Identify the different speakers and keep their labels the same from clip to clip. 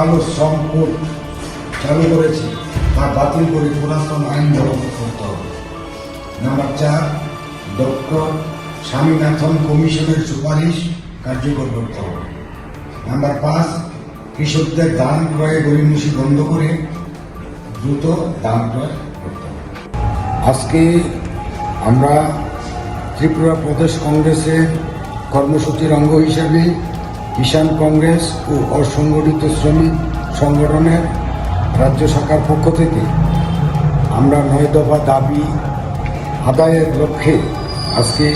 Speaker 1: কালো কোড চালু করেছে তা বাতিল করে পুরাতন আইন বলবৎ করতে হবে। নাম্বার চার, ডক্টর স্বামীনাথন কমিশনের সুপারিশ কার্যকর করতে হবে। নাম্বার পাঁচ, কৃষকদের ধান ক্রয়ে গরিমসি বন্ধ করে দ্রুত ধান ক্রয় করতে হবে। আজকে আমরা ত্রিপুরা প্রদেশ কংগ্রেসের কর্মসূচির অঙ্গ হিসেবে কিষাণ কংগ্রেস ও অসংগঠিত শ্রমিক সংগঠনের রাজ্য শাখার পক্ষ থেকে আমরা নয় দফা দাবি আদায়ের লক্ষ্যে আজকে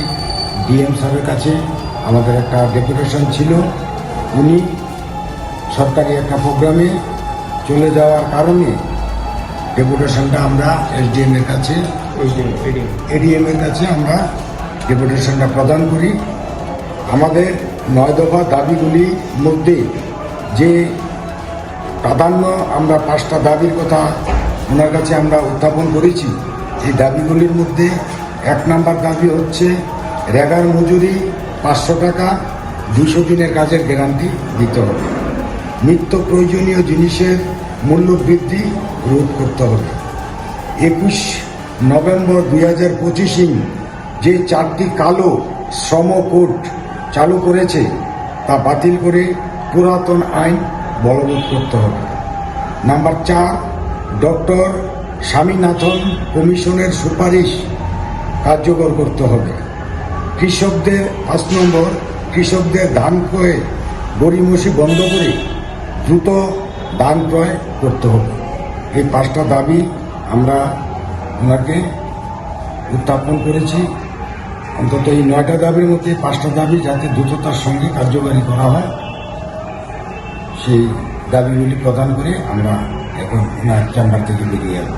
Speaker 1: ডিএম স্যারের কাছে আমাদের একটা ডেপুটেশন ছিল। উনি সরকারি একটা প্রোগ্রামে চলে যাওয়ার কারণে ডেপুটেশনটা আমরা এসডিএম এর কাছে এডিএম এর কাছে আমরা ডেপুটেশনটা প্রদান করি। আমাদের নয় দফা দাবিগুলির মধ্যে যে প্রাধান্য আমরা পাঁচটা দাবির কথা ওনার কাছে আমরা উত্থাপন করেছি, এই দাবিগুলির মধ্যে এক নাম্বার দাবি হচ্ছে রেগার মজুরি পাঁচশো টাকা, দুশো দিনের কাজের গ্যারান্টি দিতে হবে। নিত্য প্রয়োজনীয় জিনিসের মূল্য বৃদ্ধি রোধ করতে হবে। একুশ নভেম্বর দুই হাজার পঁচিশে যে চারটি কালো শ্রম কোড চালু করেছে তা বাতিল করে পুরাতন আইন বলবৎ করতে হবে। নাম্বার চার, ডক্টর স্বামীনাথন কমিশনের সুপারিশ কার্যকর করতে হবে। কৃষকদের পাঁচ নম্বর, কৃষকদের ধান ক্রয়ে গড়িমসি বন্ধ করে দ্রুত ধান ক্রয় করতে হবে। এই পাঁচটা দাবি আমরা ওনাকে উত্থাপন করেছি। অন্তত এই নয়টা দাবির মধ্যে পাঁচটা দাবি যাতে দ্রুততার সঙ্গে কার্যকারী করা হয়, সেই দাবিগুলি প্রদান করে আমরা এখন চেম্বার থেকে বেরিয়ে আসব।